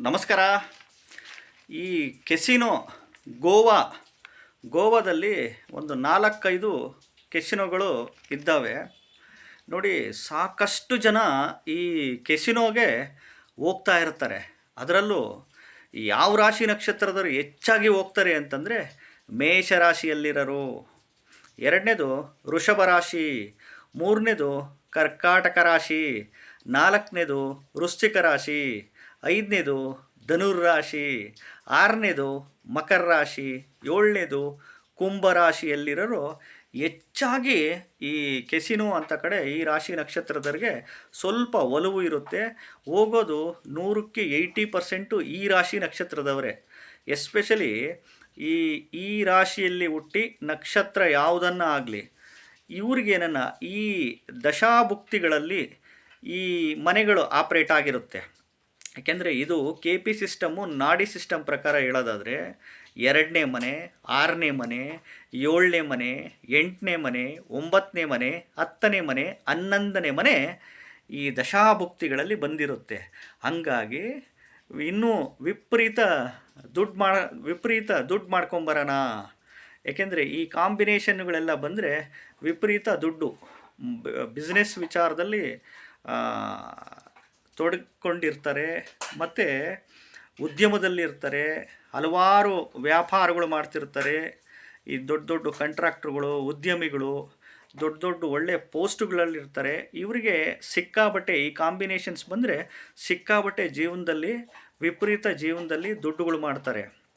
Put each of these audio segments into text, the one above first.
ನಮಸ್ಕಾರ. ಈ ಕೆಸಿನೋ ಗೋವಾ, ಗೋವಾದಲ್ಲಿ ಒಂದು ನಾಲ್ಕೈದು ಕೆಸಿನೋಗಳು ಇದ್ದಾವೆ. ನೋಡಿ, ಸಾಕಷ್ಟು ಜನ ಈ ಕೆಸಿನೋಗೆ ಹೋಗ್ತಾ ಇರ್ತಾರೆ. ಅದರಲ್ಲೂ ಯಾವ ರಾಶಿ ನಕ್ಷತ್ರದವರು ಹೆಚ್ಚಾಗಿ ಹೋಗ್ತಾರೆ ಅಂತಂದರೆ ಮೇಷರಾಶಿಯಲ್ಲಿರೋರು ಎರಡನೇದು ವೃಷಭ ರಾಶಿ, ಮೂರನೇದು ಕರ್ಕಾಟಕ ರಾಶಿ, ನಾಲ್ಕನೇದು ವೃಶ್ಚಿಕ ರಾಶಿ. ಐದನೇದು ಧನುರ್ ರಾಶಿ, ಆರನೇದು ಮಕರ ರಾಶಿ, ಏಳನೇದು ಕುಂಭ ರಾಶಿಯಲ್ಲಿರೋರು ಹೆಚ್ಚಾಗಿ ಈ ಕೆಸಿನೋ ಅಂತ ಕಡೆ ಈ ರಾಶಿ ನಕ್ಷತ್ರದವ್ರಿಗೆ ಸ್ವಲ್ಪ ಒಲವು ಇರುತ್ತೆ. ಹೋಗೋದು ನೂರಕ್ಕೆ ಏಯ್ಟಿ ಪರ್ಸೆಂಟು ಈ ರಾಶಿ ನಕ್ಷತ್ರದವರೇ. ಎಸ್ಪೆಷಲಿ ಈ ಈ ರಾಶಿಯಲ್ಲಿ ಹುಟ್ಟಿ ನಕ್ಷತ್ರ ಯಾವುದನ್ನು ಆಗಲಿ ಇವ್ರಿಗೇನನ್ನ ಈ ದಶಾಭುಕ್ತಿಗಳಲ್ಲಿ ಈ ಮನೆಗಳು ಆಪ್ರೇಟ್ ಆಗಿರುತ್ತೆ. ಯಾಕೆಂದರೆ ಇದು ಕೆ ಪಿ ಸಿಸ್ಟಮು ನಾಡಿ ಸಿಸ್ಟಮ್ ಪ್ರಕಾರ ಹೇಳೋದಾದರೆ ಎರಡನೇ ಮನೆ, ಆರನೇ ಮನೆ, ಏಳನೇ ಮನೆ, ಎಂಟನೇ ಮನೆ, ಒಂಬತ್ತನೇ ಮನೆ, ಹತ್ತನೇ ಮನೆ, ಹನ್ನೊಂದನೇ ಮನೆ ಈ ದಶಾಭುಕ್ತಿಗಳಲ್ಲಿ ಬಂದಿರುತ್ತೆ. ಹಂಗಾಗಿ ಇನ್ನೂ ವಿಪರೀತ ದುಡ್ಡು ಮಾಡ ವಿಪರೀತ ದುಡ್ಡು ಮಾಡ್ಕೊಂಬರೋಣ. ಏಕೆಂದರೆ ಈ ಕಾಂಬಿನೇಷನ್ಗಳೆಲ್ಲ ಬಂದರೆ ವಿಪರೀತ ದುಡ್ಡು. ಬಿಸ್ನೆಸ್ ವಿಚಾರದಲ್ಲಿ ಆ, ತೊಡಗಿಕೊಂಡಿರ್ತಾರೆ ಮತ್ತು ಉದ್ಯಮದಲ್ಲಿರ್ತಾರೆ ಹಲವಾರು ವ್ಯಾಪಾರಗಳು ಮಾಡ್ತಿರ್ತಾರೆ. ಈ ದೊಡ್ಡ ದೊಡ್ಡ ಕಂಟ್ರಾಕ್ಟ್ರುಗಳು ಉದ್ಯಮಿಗಳು ದೊಡ್ಡ ದೊಡ್ಡ ಒಳ್ಳೆ ಪೋಸ್ಟ್ಗಳಲ್ಲಿರ್ತಾರೆ. ಇವರಿಗೆ ಸಿಕ್ಕಾಬಟ್ಟೆ ಈ ಕಾಂಬಿನೇಷನ್ಸ್ ಬಂದರೆ ಸಿಕ್ಕಾಬಟ್ಟೆ ಜೀವನದಲ್ಲಿ ವಿಪರೀತ ಜೀವನದಲ್ಲಿ ದುಡ್ಡುಗಳು ಮಾಡ್ತಾರೆ.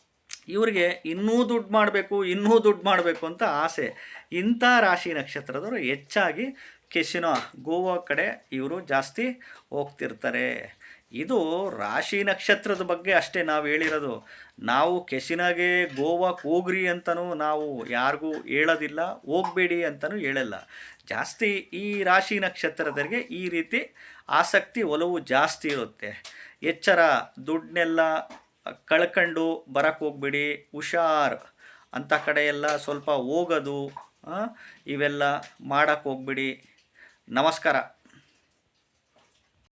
ಇವರಿಗೆ ಇನ್ನೂ ದುಡ್ಡು ಮಾಡಬೇಕು ಇನ್ನೂ ದುಡ್ಡು ಮಾಡಬೇಕು ಅಂತ ಆಸೆ. ಇಂಥ ರಾಶಿ ನಕ್ಷತ್ರದವರು ಹೆಚ್ಚಾಗಿ ಕೆಸಿನೋ, ಗೋವಾ ಕಡೆ ಇವರು ಜಾಸ್ತಿ ಹೋಗ್ತಿರ್ತಾರೆ. ಇದು ರಾಶಿ ನಕ್ಷತ್ರದ ಬಗ್ಗೆ ಅಷ್ಟೇ ನಾವು ಹೇಳಿರೋದು. ನಾವು ಕೆಸಿನಾಗೆ ಗೋವಾಕ್ಕೆ ಹೋಗ್ರಿ ಅಂತಲೂ ನಾವು ಯಾರಿಗೂ ಹೇಳೋದಿಲ್ಲ, ಹೋಗಬೇಡಿ ಅಂತಲೂ ಹೇಳಲ್ಲ. ಜಾಸ್ತಿ ಈ ರಾಶಿ ನಕ್ಷತ್ರದವರಿಗೆ ಈ ರೀತಿ ಆಸಕ್ತಿ ಒಲವು ಜಾಸ್ತಿ ಇರುತ್ತೆ. ಎಚ್ಚರ ದುಡ್ಡನ್ನೆಲ್ಲ ಕಳ್ಕೊಂಡು ಬರಕ್ಕೆ ಹೋಗ್ಬೇಡಿ, ಹುಷಾರ್ ಅಂಥ ಕಡೆಯೆಲ್ಲ ಸ್ವಲ್ಪ ಹೋಗೋದು ಇವೆಲ್ಲ ಮಾಡೋಕ್ಕೆ ಹೋಗ್ಬೇಡಿ. ನಮಸ್ಕಾರ.